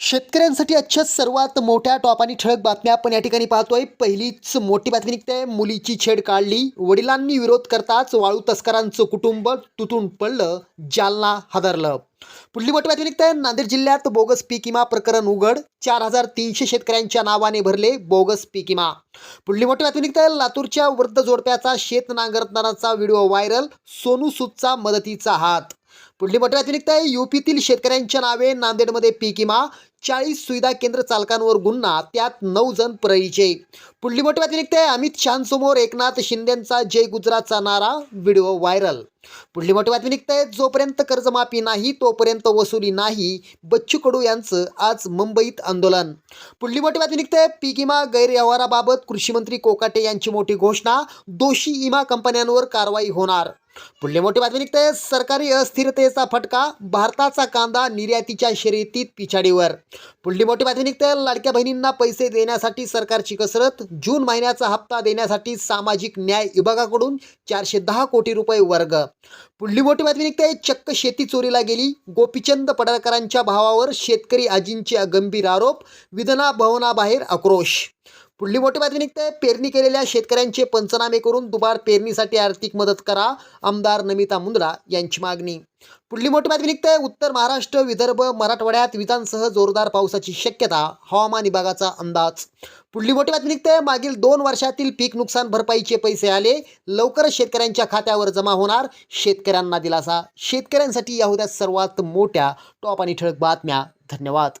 शेतकऱ्यांसाठी आजच्या सर्वात मोठ्या टॉप आणि ठळक बातम्या आपण या ठिकाणी पाहतोय. पहिलीच मोठी बातमी निघते. मुलीची छेड काढली. वडिलांनी विरोध करताच वाळू तस्करांचं कुटुंब तुटून पडलं. जालना हादरलं. पुढली मोठी बातमी निघते. नांदेड जिल्ह्यात बोगस पीक विमा प्रकरण उघड. चार हजार तीनशे शेतकऱ्यांच्या नावाने भरले बोगस पीक विमा. पुढली मोठी बातमी निघते. लातूरच्या वृद्ध जोडप्याचा शेत नांगरतानाचा व्हिडिओ व्हायरल. सोनू सूदचा मदतीचा हात. पुढली मोठी निघत आहे युपीतील शेतकऱ्यांच्या नावे नांदेडमध्ये पीक विमा चाळीस सुविधा केंद्र चालकांवर गुन्हा त्यात नऊ जण परळीचे. पुढली मोठी बातमी निघते अमित शहांसमोर एकनाथ शिंदेचा जय गुजरातचा नारा व्हिडिओ व्हायरल. पुढली मोठी बातमी निघते जोपर्यंत कर्जमाफी नाही तोपर्यंत वसुली नाही बच्चू कडू यांचं आज मुंबईत आंदोलन. पुढली मोठी बातमी निघते पीक विमा गैरव्यवहाराबाबत कृषी मंत्री कोकाटे यांची मोठी घोषणा दोषी विमा कंपन्यांवर कारवाई होणार. पुढली मोठी बातमी निघते. सरकारी अस्थिरतेचा फटका भारताचा कांदा निर्यातीच्या शर्यतीत पिछाडीवर. पुढली मोठी बातमी निघते. लाडक्या बहिणींना पैसे देण्यासाठी सरकारची कसरत जून महिन्याचा हप्ता देण्यासाठी सामाजिक न्याय विभागाकडून चारशे दहा कोटी रुपये वर्ग. पुढली मोठी बातमी निघते. चक्क शेती चोरीला गेली. गोपीचंद पडळकरांच्या भावावर शेतकरी आजींचे गंभीर आरोप. विधना भवनाबाहेर आक्रोश. पुढली मोठी बातमी निघते. पेरणी केलेल्या शेतकऱ्यांचे पंचनामे करून दुबार पेरणीसाठी आर्थिक मदत करा आमदार नमिता मुंद्रा यांची मागणी. पुढली मोठी बातमी निघते. उत्तर महाराष्ट्र विदर्भ मराठवाड्यात विजांसह जोरदार पावसाची शक्यता हवामान विभागाचा अंदाज. पुढली मोठी बातमी निघते. मागील दोन वर्षातील पीक नुकसान भरपाईचे पैसे आले. लवकरच शेतकऱ्यांच्या खात्यावर जमा होणार शेतकऱ्यांना दिलासा. शेतकऱ्यांसाठी या होत्या सर्वात मोठ्या टॉप आणि ठळक बातम्या. धन्यवाद.